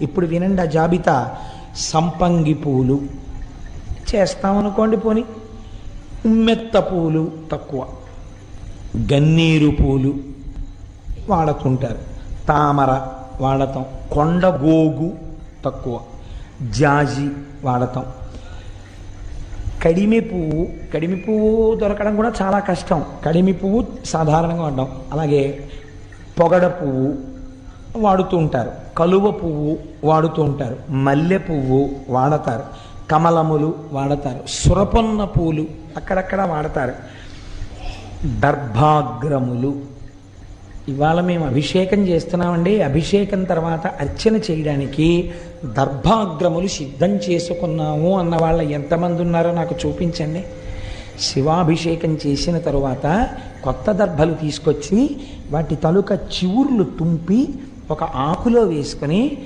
ఇప్పుడు వినండి ఆ జాబితా. సంపంగి పూలు. చేస్తామనుకోండి పోని. మెత్త పూలు తక్కువ. గన్నీరు పూలు వాడుతుంటారు. తామర వాడతాం. కొండగోగు తక్కువ. జాజి వాడతాం. కడిమి పువ్వు కడిమి పువ్వు దొరకడం కూడా చాలా కష్టం. కడిమి పువ్వు సాధారణంగా వాడడం. అలాగే పొగడ పువ్వు వాడుతూ ఉంటారు. కలువ పువ్వు వాడుతూ ఉంటారు. మల్లె పువ్వు వాడతారు. కమలములు వాడతారు. సురపొన్న పూలు అక్కడక్కడ వాడతారు. దర్భాగ్రములు. ఇవాళ మేము అభిషేకం చేస్తున్నామండి. అభిషేకం తర్వాత అర్చన చేయడానికి దర్భాగ్రములు సిద్ధం చేసుకున్నాము అన్న వాళ్ళ ఎంతమంది ఉన్నారో నాకు చూపించండి. శివాభిషేకం చేసిన తరువాత కొత్త దర్భలు తీసుకొచ్చి వాటి తలుక చివుర్లు తుంపి ఒక ఆకులో వేసుకొని